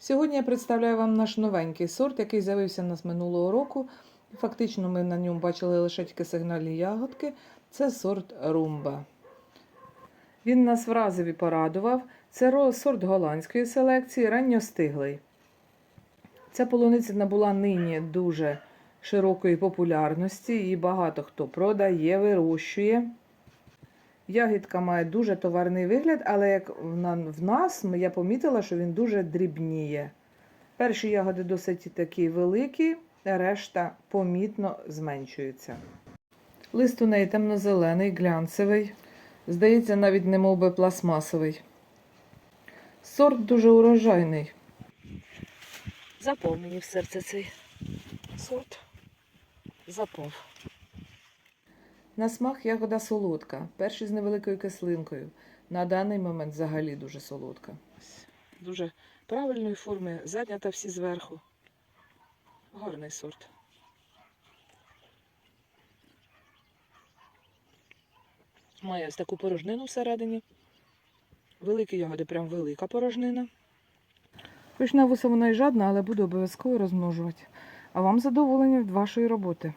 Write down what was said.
Сьогодні я представляю вам наш новенький сорт, який з'явився у нас минулого року. Фактично, ми на ньому бачили лише тільки сигнальні ягодки. Це сорт румба. Він нас вразив і порадував. Це сорт голландської селекції, ранньостиглий. Ця полуниця набула нині дуже широкої популярності, її багато хто продає, вирощує. Ягідка має дуже товарний вигляд, але як в нас, я помітила, що він дуже дрібніє. Перші ягоди досить такі великі, решта помітно зменшуються. Лист у неї темно-зелений, глянцевий, здається, навіть не мов би пластмасовий. Сорт дуже урожайний. Запав мені в серце цей сорт. Запав. На смак ягода солодка, перший з невеликою кислинкою. На даний момент взагалі дуже солодка. Дуже правильної форми, задня та всі зверху. Гарний сорт. Має ось таку порожнину всередині. Великі ягоди, прям велика порожнина. Хоч вуса вона й жадна, але буду обов'язково розмножувати. А вам задоволення від вашої роботи.